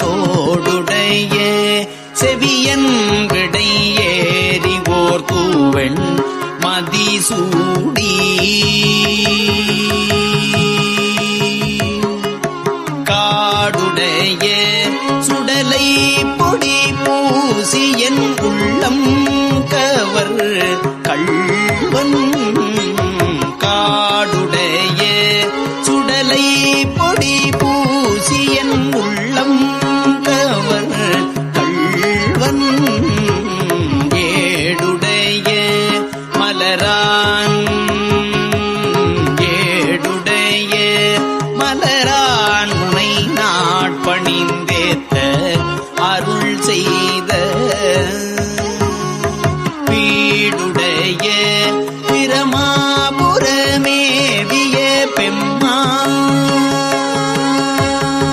தோடுடைய செவியன் விடை ஏறி ஓர் தூவெண் மதிசூடி. காடுடைய சுடலை பொடி பூசி என் உள்ளம் கவர் கள்வன். காடுடைய சுடலை பொடி என் உள்ளம் கவர் கள்வன் ஏடுடைய மலரான் ஏடுடைய மலரான் முனை நாட்பணிந்தேத்த அருள் செய்